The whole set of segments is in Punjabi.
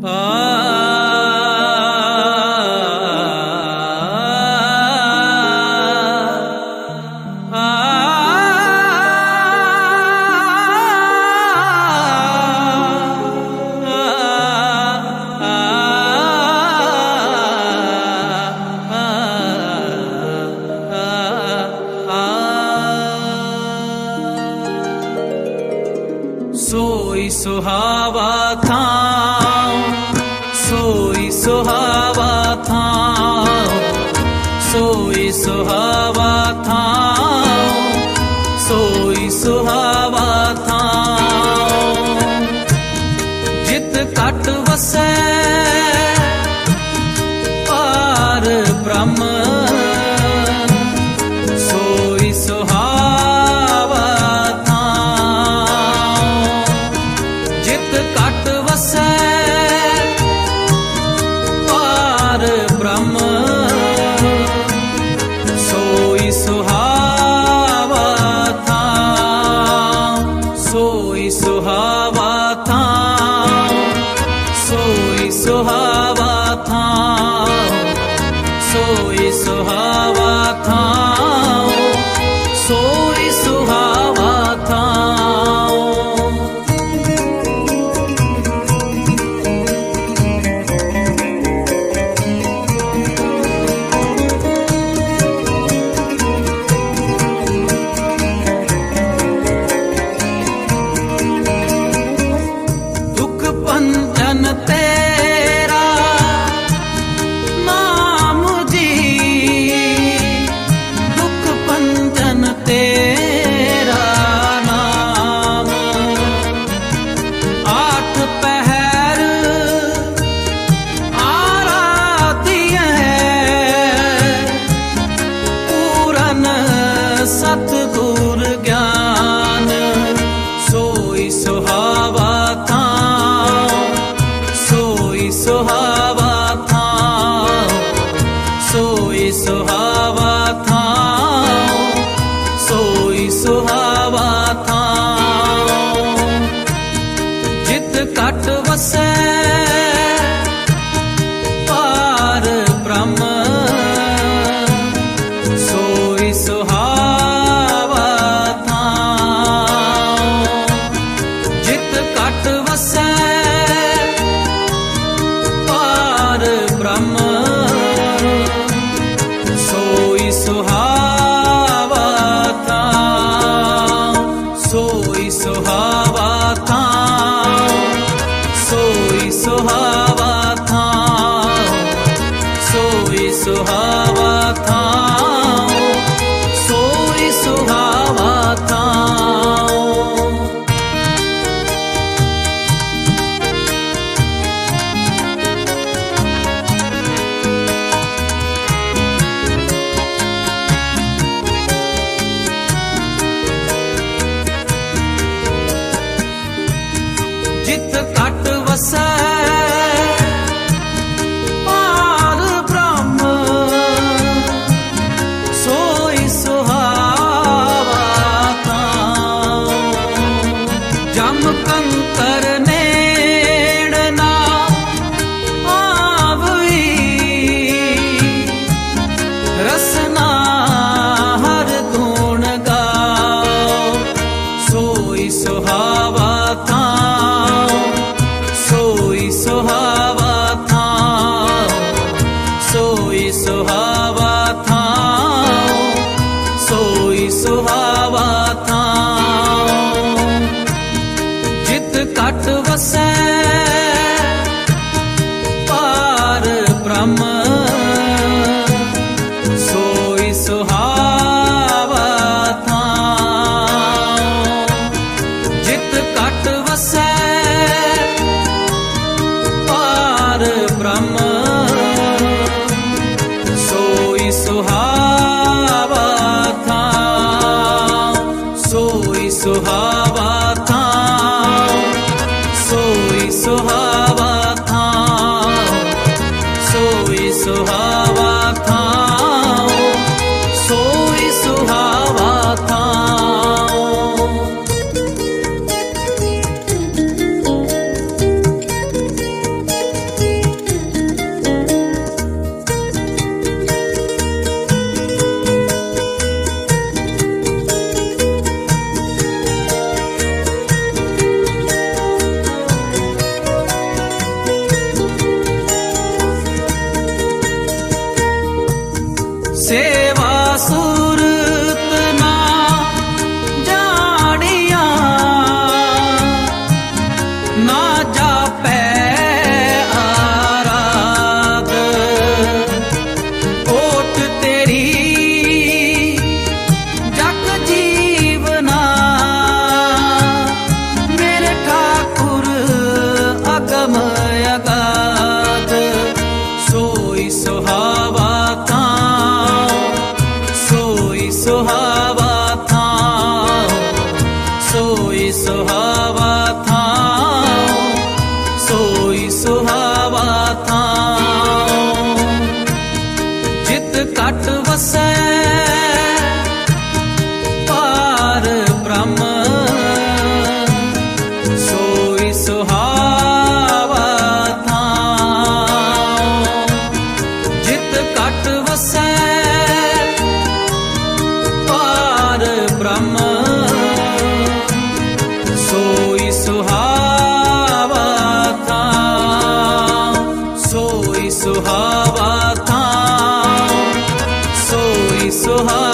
Ah. ਸੋਈ ਸੁਹਾਵਾ ਥਾਂ। ਜਿਤ ਕਟ ਵਸੈ ਪਾਰ ਬ੍ਰਹਮ ਸੋਈ ਕਟ ਵਸੈ so hard. कर Rama ਸੋਈ ਸੁਹਾਵਾ ਥਾਉ ਜਿਤ ਕਟ ਵਸੈ, ਪਾਰ ਬ੍ਰਹਮ। ਸੋਈ ਸੁਹਾਵਾ ਥਾਉ ਸੋਈ ਸੁਹਾਵਾ ਥਾਉ ਸੋਈ ਸੁਹਾਵਾ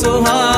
सुहा